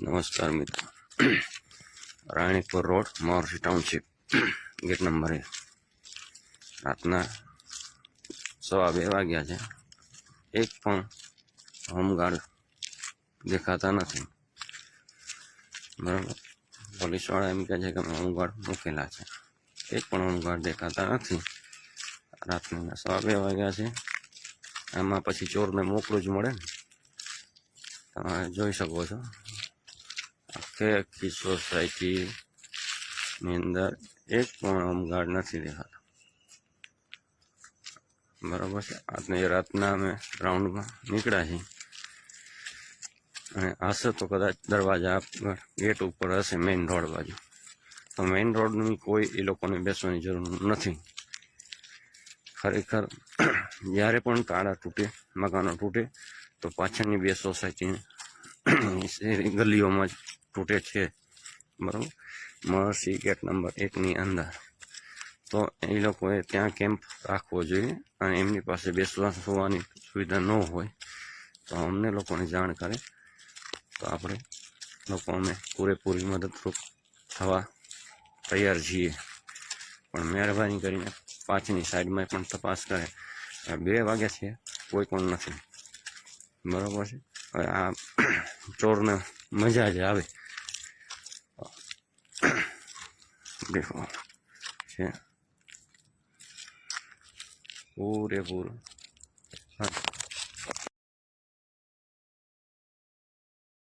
નમસ્કાર મિત્રો. Ranipur road, Morsi township. Gate number એક રાતના સવા બે વાગ્યા છે. એક પણ હોમગાર્ડ દેખાતા નથી. બરાબર? પોલીસવાળા એમ કહે છે કે હોમગાર્ડ મૂકેલા છે. એક પણ હોમગાર્ડ દેખાતા નથી. રાતના સવા બે વાગ્યા છે. આમાં પછી ચોરને મોકલું જ મળે ને. તમે જોઈ શકો છો. આખે આખી સોસાયટીની અંદર એક પણ હોમગાર્ડ નથી દેખાતો બરાબર છે આજની રાતના અમે રાઉન્ડમાં નીકળ્યા છીએ અને હશે તો કદાચ દરવાજા આગળ ગેટ ઉપર હશે મેઇન રોડ બાજુ. તો મેઇન રોડની કોઈ એ લોકોને બેસવાની જરૂર નથી. ખરેખર, જ્યારે પણ તાળા તૂટે, મકાનો તૂટે, તો પાછળની બે સોસાયટી ગલીઓમાં જ તૂટે છે, બરાબર? મહર્ષિ ગેટ નંબર એકની અંદર. તો એ લોકોએ ત્યાં કેમ્પ રાખવો જોઈએ અને એમની પાસે બેસવા સુવાની સુવિધા ન હોય તો અમને લોકોને જાણ કરે. તો આપણે લોકો અમે પૂરેપૂરી મદદરૂપ થવા તૈયાર છીએ. પણ મહેરબાની કરીને પાછળની સાઈડમાં પણ તપાસ કરે. બે વાગ્યા છે, કોઈ પણ નથી. બરાબર છે? આ ચોરને મજા જ આવે. છે. પૂરેપૂરું.